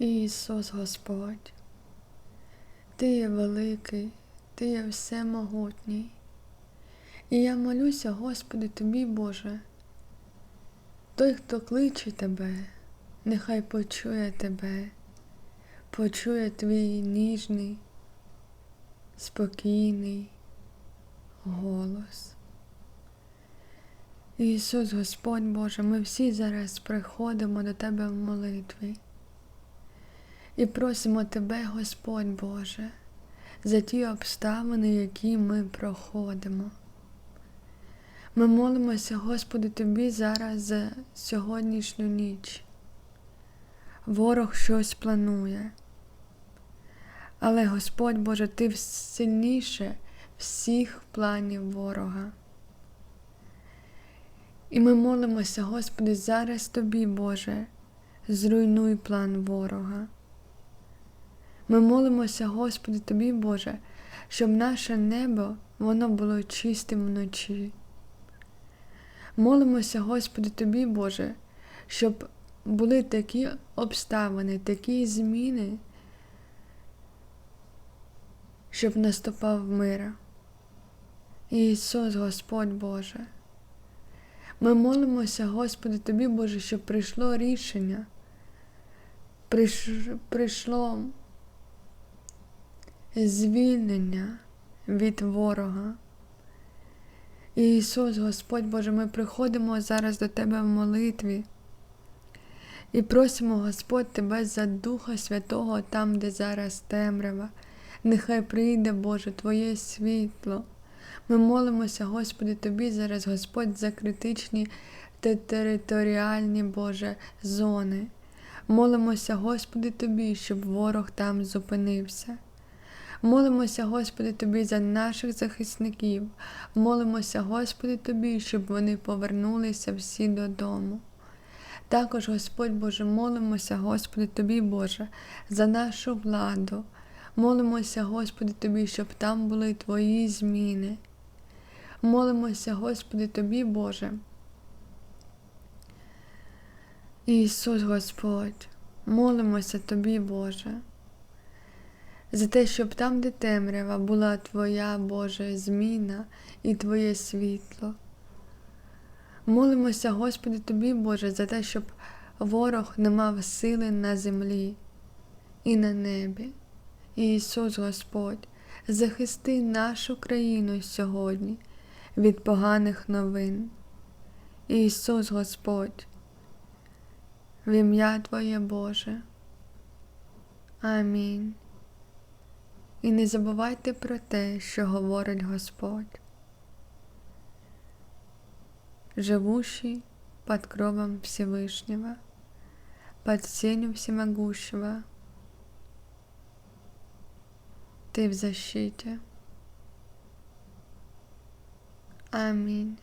Ісус Господь, Ти є великий, Ти є всемогутній. І я молюся, Господи, Тобі, Боже, той, хто кличе Тебе, нехай почує Тебе, почує Твій ніжний, спокійний голос. Ісус Господь Боже, ми всі зараз приходимо до Тебе в молитві і просимо Тебе, Господь Боже, за ті обставини, які ми проходимо. Ми молимося, Господи, Тобі зараз за сьогоднішню ніч. Ворог щось планує. Але Господь Боже, Ти сильніше всіх планів ворога. І ми молимося, Господи, зараз Тобі, Боже, зруйнуй план ворога. Ми молимося, Господи, Тобі, Боже, щоб наше небо воно було чистим вночі. Молимося, Господи, Тобі, Боже, щоб були такі обставини, такі зміни, щоб наступав мир. Ісус, Господь Боже. Ми молимося, Господи, Тобі, Боже, щоб прийшло рішення, прийшло звільнення від ворога. Ісус, Господь Боже, ми приходимо зараз до Тебе в молитві і просимо, Господь, Тебе за Духа Святого там, де зараз темрява. Нехай прийде, Боже, Твоє світло. Ми молимося, Господи, Тобі зараз, Господь, за критичні та територіальні Боже зони. Молимося, Господи, Тобі, щоб ворог там зупинився. Молимося, Господи, Тобі за наших захисників. Молимося, Господи, Тобі, щоб вони повернулися всі додому. Також, Господь Боже, молимося, Господи, Тобі, Боже, за нашу владу. Молимося, Господи, Тобі, щоб там були Твої зміни. Молимося, Господи, Тобі, Боже. Ісус Господь, молимося Тобі, Боже, за те, щоб там, де темрява, була Твоя Божа зміна і Твоє світло. Молимося, Господи, Тобі, Боже, за те, щоб ворог не мав сили на землі і на небі. Ісус Господь, захисти нашу країну сьогодні від поганих новин. Ісус Господь, в ім'я Твоє Боже. Амінь. І не забувайте про те, що говорить Господь, живущий под кровом Всевышнего, под сенью всемогущего, ты в защите. Аминь.